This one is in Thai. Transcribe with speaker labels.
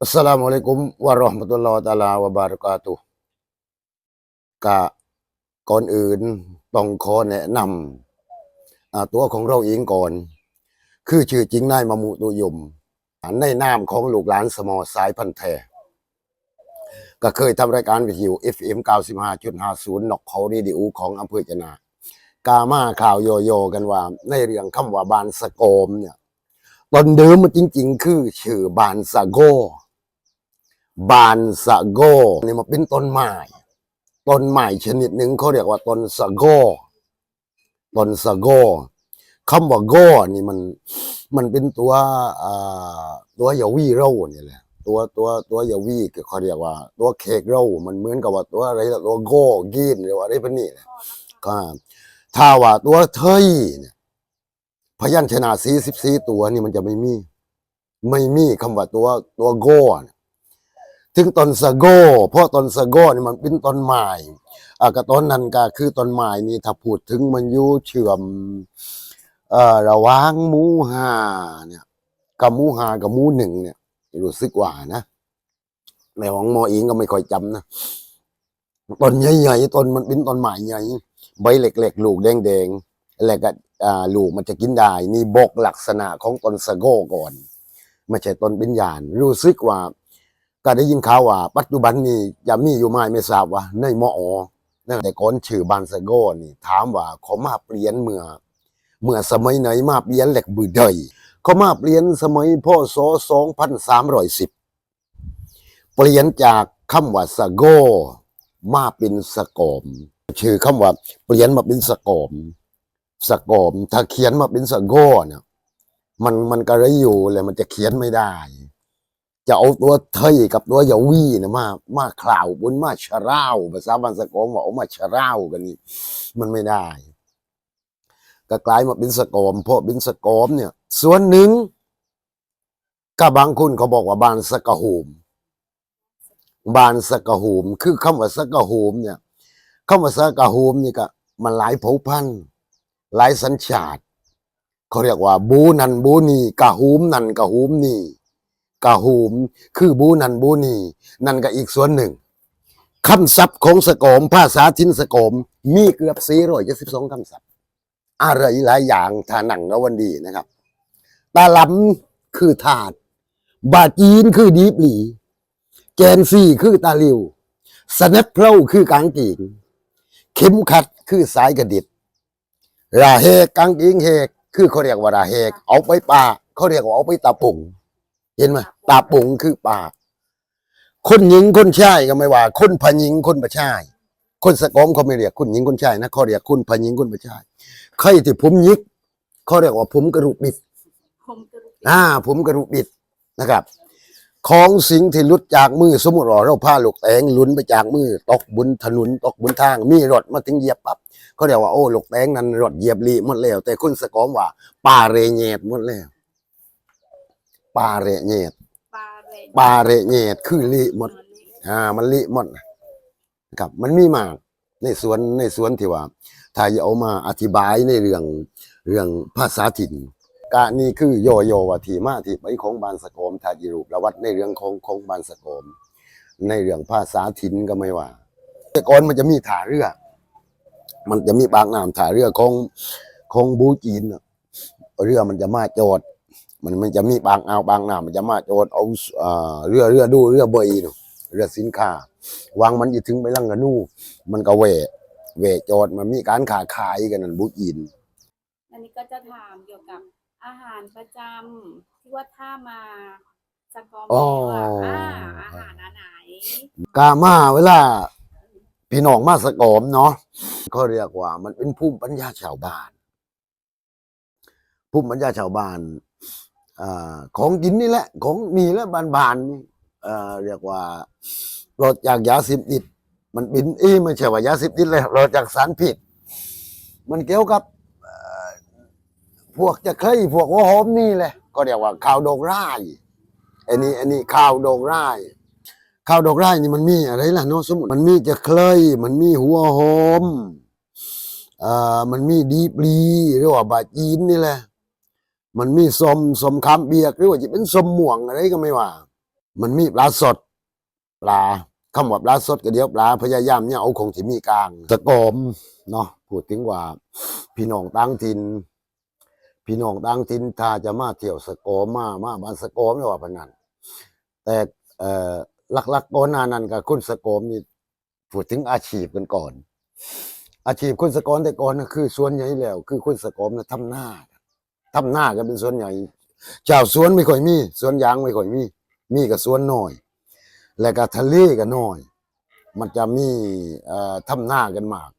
Speaker 1: อัสสลามุอะลัยกุมวะเราะห์มะตุลลอฮ์ตะอาลาวะบารากาตุฮ์กะก่อนอื่นต้องขอแนะนำอ่าตัวของเราเองก่อน คือชื่อจริงนายมะมุตุยม ในนามของลูกหลานสมอสายพันธุ์แท้ก็เคยทำรายการวิทยุ FM 95.50นกเขาเรดิโอของอำเภอจนากามาข่าวโยโย่กันว่า ในเรื่องคำว่าบานสะโกมเนี่ยตอนเดิมมันจริง ๆ คือชื่อบานสะโก บานสะโกนี่มันเป็นต้นไม้ต้นไม้ชนิดหนึ่งเขาเรียกว่าต้นสะโกต้นสะโกคำว่าโกนี่มันมันเป็นตัวอ่าตัวยาวีเร่านี่แหละตัวตัวตัวยาวีเขาเรียกว่า ตัวเคกเร่ามันเหมือนกับว่าตัวอะไรตัวโกกีนหรือว่าอะไรพวกนี้แหละก็ถ้าว่าตัวเทยเนี่ยพยัญชนะสีสิบสี่ตัวนี่มันจะไม่มี ไม่มีคำว่าตัวตัวโกเนี่ย ถึงต้นสะโกเพราะต้นสะโกนี่มันเป็นต้นไม้อ่าก็ต้นนั้นก็คือต้นไม้นี่ถ้าพูดถึงมันอยู่เชื่อมเอ่อระหว่างหมูหาเนี่ยกับหมูหากับหมูหนึ่งเนี่ยรู้สึกว่านะในของหมอเองก็ไม่ค่อยจำนะต้นใหญ่ๆต้นมันเป็นต้นไม้ใหญ่ใบเล็กๆลูกแดงๆแล้วก็อ่าลูกมันจะกินได้ นี่บอกลักษณะของต้นสะโกก่อนไม่ใช่ต้นเป็นยาน รู้สึกว่า ก็ได้ยินข่าวว่า ปัจจุบันนี้จะมีอยู่ไหมไม่ทราบว่า ในมอนั่นแต่ก่อนชื่อบานสะโกนี่ ถามว่าเขามาเปลี่ยนเมื่อ เมื่อสมัยไหนมาเปลี่ยนเหล็กบือใดเขามาเปลี่ยนสมัยพ่อศ2310เปลี่ยนจากคำว่าสะโกมาเป็นสะกอมชื่อคำว่า เปลี่ยนมาเป็นสะกอมสะกอมถ้าเขียนมาเป็นสะโกเนี่ยมันมันก็เลยอยู่เลยมันจะเขียนไม่ได้ จะเอาตัวเทยกับตัวยาวีนะมา มาคลาวบนมาชะร่าวภาษาบานสกอมว่าเอามาชะร่าวกันนี่มันไม่ได้ ก็กลายมาเป็นสกอมเพราะเป็นสกอมเนี่ย ส่วนหนึ่งก็บางคนเขาบอกว่าบานสกะโหม บานสกะโหม คือคำว่าสกะโหมเนี่ยคำว่าสกะโหมนี่ก็มันหลายเผ่าพันธุ์หลายสัญชาติเขาเรียกว่า บูนันบูนีกะหูมนันกะหูมนี่ กะหูม คือบูนันบูนีนั่นก็อีกส่วนหนึ่งคำศัพท์ของสะกอมภาษาทินสะกอมมีเกือบสี่ร้อยเจ็ดสิบสองคำศัพท์ อะไรหลายอย่างทาหนังแล้ววันดีนะครับตาลำคือถาด บาจีนคือดีปหลี แกนซี่คือตาลิวสแนปเพลาคือกางกีงเข็มขัดคือสายกระดิดราเฮกกางกีงเฮกคือเขาเรียกว่าราเฮกเอาไปป่าเขาเรียกว่าเอาไปตาปุ่ง เห็นไหมตาปุ่งคือป่าคนหญิงคนชายก็ไม่ว่า คนพญิงคนประชาย คนสะกอมเขาไม่เรียกคนหญิงคนชายนะเขาเรียกคนพญิงคนประชายใครที่ผมยิกเขาเรียกว่าผมกระดูกบิด
Speaker 2: ผมกระดูก
Speaker 1: อ่า ผมกระดูกบิดนะครับ ของสิ่งที่หลุดจากมือสมมติว่าเราพาลูกแตงหลุนไปจากมือตกบนถนนตกบนทาง มีรถมาถึงเหยียบปั๊บเขาเรียกว่าโอ้ลูกแตงนั้นรถเหยียบลีหมดแล้ว แต่คุณสะกอมว่าปลาเรเญดหมดแล้ว ปลาเรเญด
Speaker 2: ปลาเรน
Speaker 1: ปลาเรเญดคือลีหมด อ่า มันลิหมดนะครับ มันมีมาก ในสวนในสวนที่ว่าถ้าจะเอามาอธิบายในเรื่องเรื่องภาษาถิ่นกะนี่คือโยโยว่าที่มาที่ไปของบานสะโกมทาจิรูประวัติในเรื่องของของบานสะโกม ในเรื่องภาษาถิ่นก็ไม่ว่า แต่ก่อนมันจะมีถ่าเรือ มันจะมีบางน้ำถ่าเรือของของบูจีนน่ะเรือมันจะมาจอด มันมันจะมีบางอ่าวบางน้ำมันจะมาจอดเอาเอ่อเรือเรือดูเรือเบยเนาะเรือสินค้าวางมันจะถึงไปลังกะนูมันก็เวะเวะจอดมันมีการขาขายกันนั่นบุอิน
Speaker 2: อันนี้ก็จะถามเกี่ยวกับอาหารประจำที่ว่าถ้ามาสกอม
Speaker 1: อ๋อ
Speaker 2: อ่าอาหารอันไหน
Speaker 1: กามาเวลาพี่น้องมาสะกอมเนาะเขาเรียกว่า มันเป็นภูมิปัญญาชาวบ้านภูมิปัญญาชาวบ้านอ่า ของกินนี่แหละ ของมีและบานๆนี่เรียกว่าปลดจากยาเสิบติด มันเป็นเอ้ไม่ใช่ว่ายาเสิบติดเลยปลดจากสารพิษมันเกี่ยวกับพวกจะเคยพวกหัวหอมนี่แหละ ก็เรียกว่าข้าวดอกไร่อันนี้อันนี้ข้าวดอกไร่ข้าวดอกไร่นี่มันมีอะไรล่ะเนาะสมมติมันมีจะเคย มันมีหัวหอมอ่อมันมีดีปลีหรือว่าบาจีนนี่แหละ มันมีสมสมคำเบียกหรือว่าจะเป็นสมม่วงอะไรก็ไม่ว่า มันมีปลาสด ปลาคำว่าปลาสดก็เดียวปลาพยายามเนี่ยเอาคงที่มีกลางสะกอมเนาะพูดถึงว่า พี่น้องต่างถิ่นพี่น้องต่างถิ่นถ้าจะมาเที่ยวสะกอมมามาบ้านสะกอมเนี่ยว่าพนันแต่เอ่อหลักๆก่อนหน้านั้นกับคนสะกอมนี่พูดถึงอาชีพกันก่อน อาชีพคนสะกอมแต่ก่อนนะคือส่วนใหญ่แล้ว คือคนสะกอมนะทำหน้า ทำหน้ากันเป็นสวนใหญ่เจ้าสวนไม่ค่อยมีสวนยางไม่ค่อยมี มีกับสวนน้อย และก็ทะเลก็น้อย มันจะมีอ่อทำหน้ากันมาก